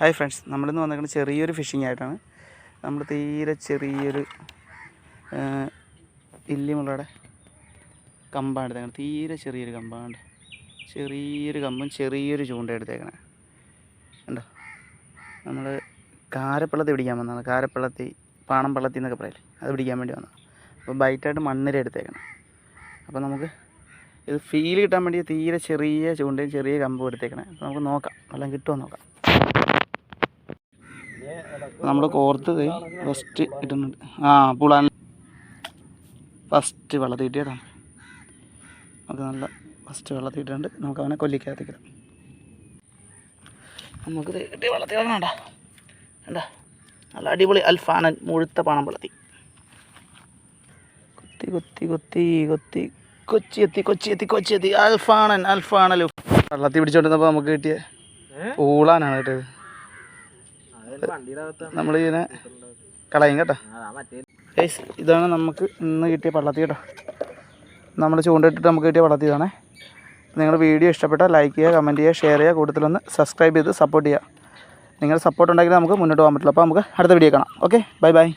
Hi friends നമ്മളിന്ന് വന്നിരിക്കുന്നത് ചെറിയൊരു ഫിഷിംഗ് ആയിട്ടാണ്. നമ്മൾ തീരെ ചെറിയൊരു ഇല്ലിമുള്ളയുടെ കമ്പാണ് എടുത്തേക്കണം. തീരെ ചെറിയൊരു കമ്പാണ്. ചെറിയൊരു കമ്പും ചെറിയൊരു ചൂണ്ട എടുത്തേക്കണേ. ഉണ്ടോ നമ്മൾ കാരപ്പള്ളത്തി പിടിക്കാൻ വന്നതാണ്. കാരപ്പള്ളത്തി പാണം പള്ളത്തി എന്നൊക്കെ പറയില്ലേ? അത് പിടിക്കാൻ വേണ്ടി വന്നതാണ്. അപ്പോൾ ബൈറ്റായിട്ട് മണ്ണിര എടുത്തേക്കണം. അപ്പോൾ നമുക്ക് ഇത് ഫീൽ കിട്ടാൻ വേണ്ടി തീരെ ചെറിയ ചൂണ്ടയും ചെറിയ കമ്പും എടുത്തേക്കണേ. അപ്പോൾ നമുക്ക് നോക്കാം. എല്ലാം കിട്ടുമോ നോക്കാം. നമ്മൾ കോർത്തത് ഫസ്റ്റ് ഇടുന്നുണ്ട് ആ പുളാൻ ഫസ്റ്റ് വെള്ളം തീറ്റിയതാണ് നമുക്ക് നല്ല ഫസ്റ്റ് വെള്ളം തീറ്റുണ്ട് നമുക്ക് അവനെ കൊല്ലിക്കാത്തിക്കാം നമുക്ക് കിട്ടിയ വെള്ളത്തിൽ ഇടണണ്ട വേണ്ട നല്ല അടിപൊളി അൽഫാനൻ മുഴുത്ത പണം വെള്ളത്തി കൊത്തി കൊത്തി കൊത്തി കൊത്തി കൊച്ചി എത്തി കൊച്ചി എത്തി കൊച്ചി എത്തി. അൽഫാണൻ അൽഫാണലു വെള്ളത്തിൽ പിടിച്ചോണ്ടിരുന്നപ്പോൾ നമുക്ക് കിട്ടിയ പൂളാനാണ് കിട്ടിയത് നമ്മൾ ഇതിനെ കളയും കേട്ടോ. ഏസ് ഇതാണ് നമുക്ക് ഇന്ന് കിട്ടിയ പള്ളത്തി കേട്ടോ. നമ്മൾ ചൂണ്ടിട്ടിട്ട് നമുക്ക് കിട്ടിയ പള്ളത്തി ഇതാണേ. നിങ്ങൾ വീഡിയോ ഇഷ്ടപ്പെട്ടാൽ ലൈക്ക് ചെയ്യുക കമന്റ് ചെയ്യുക ഷെയർ ചെയ്യുക കൂടുതലൊന്ന് സബ്സ്ക്രൈബ് ചെയ്ത് സപ്പോർട്ട് ചെയ്യുക. നിങ്ങളുടെ സപ്പോർട്ട് ഉണ്ടെങ്കിൽ നമുക്ക് മുന്നോട്ട് പോകാൻ പറ്റില്ല. അപ്പോൾ നമുക്ക് അടുത്ത വീഡിയോ കാണാം. Okay bye bye